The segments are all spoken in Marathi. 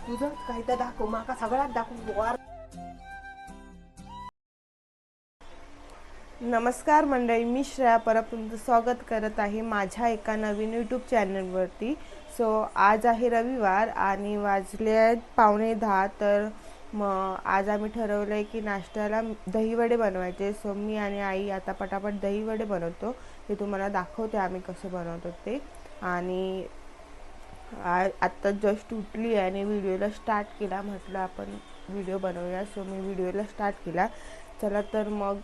तुझं काही तर दाखव माका सगळ्यात दाखव नमस्कार मंडळी मी श्रेया परब तुमचं स्वागत करत आहे माझ्या एका नवीन यूट्यूब चॅनलवरती सो आज आहे रविवार आणि वाजले आहेत पावणे दहा तर मग आज आम्ही ठरवलं आहे की नाश्त्याला दहीवडे बनवायचे. सो मी आणि आई आता पटापट दहीवडे बनवतो. ते तुम्हाला दाखवते आम्ही कसं बनवतो ते. आणि आत्ता जस्ट उठली आहे आणि व्हिडिओला स्टार्ट केला. म्हटलं आपण व्हिडिओ बनवूया. सो मी व्हिडिओला स्टार्ट केला. चला तर मग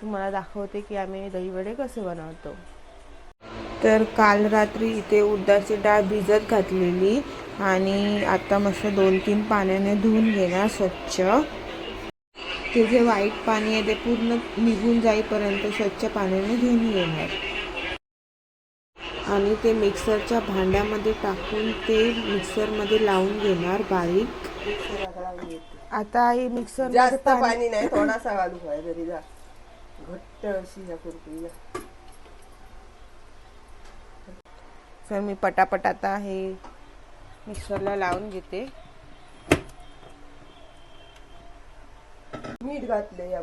तुम्हाला दाखवते की आम्ही दहीवडे कसे बनवतो. तर काल रात्री इथे उडदाची डाळ भिजत घातलेली आणि आता मस्त दोन तीन पाण्याने धुवून घेणार स्वच्छ. ते जे वाईट पाणी आहे ते पूर्ण निघून जाईपर्यंत स्वच्छ पाण्याने धुवून घेणार. आणि ते मिक्सरच्या भांड्यामध्ये टाकून ते मिक्सरमध्ये लावून घेणार बारीक. आता ही मिक्सर जास्त पाणी नाही थोडासा घालू घट्ट अशी ह्या कुरकुरी जा. तर मी पटापट आता हे मिक्सरला लावून घेते. मीठ घातले या.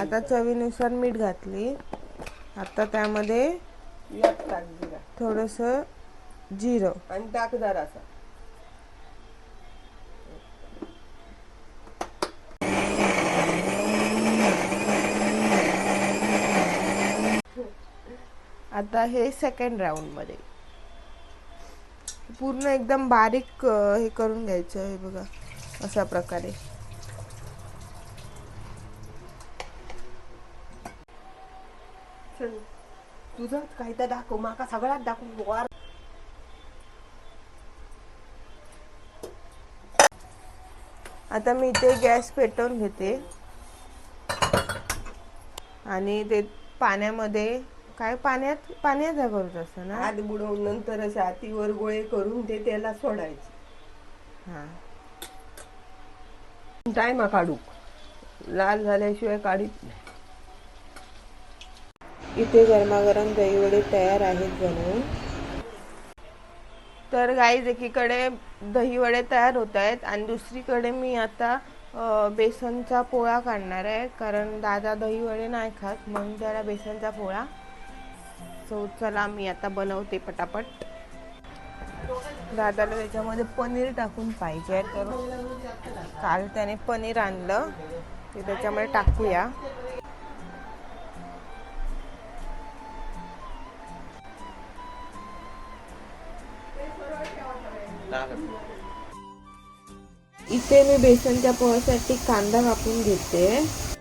आता चवीनुसार मीठ घातली. आता त्यामध्ये यात टाक जिरा. थोडस जिरं. आणि टाक जरासा. आता हे सेकंड राऊंडमध्ये. पूर्ण एकदम बारीक हे करून घ्यायचं हे बघा अशा प्रकारे चल. तुझं काही तर दाखव माका सगळ्यात दाखव वार आता मी इथे गॅस पेटवून घेते आणि ते पाण्यामध्ये काय पाण्यात पाण्याचा करत असतं ना? हात बुडवून नंतर असे हातीवर गोळे करून ते त्याला सोडायचे. हा. टायमा काढू. लाल झाल्याशिवाय काढीत नाही. इथे गरमागरम दहीवडे तयार आहेत बनवून. तर गाईज एकीकडे दहीवडे तयार होत आहेत आणि दुसरीकडे मी आता अ, बेसनचा पोळा काढणार आहे. कारण दादा दहीवडे नाही खात मग त्याला बेसनचा पोळा सो चला मी आता बनवते पटापट. दादाला त्याच्यामध्ये पनीर टाकून पाहिजे तर काल त्याने पनीर आणलं. ते त्याच्यामध्ये टाकूया. इथे मी बेसनच्या पोहासाठी कांदा कापून घेते.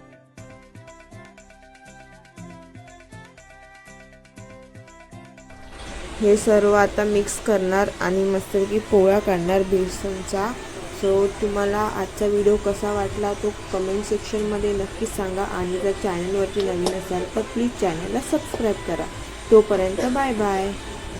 हे सर्व आता मिक्स करणार आणि मस्तपैकी पोळ्या काढणार बेसनचा. सो तुम्हाला आजचा व्हिडिओ कसा वाटला तो कमेंट सेक्शनमध्ये नक्की सांगा आणि जर चॅनलवरती नवीन असाल तर प्लीज चॅनलला सबस्क्राईब करा. तोपर्यंत बाय बाय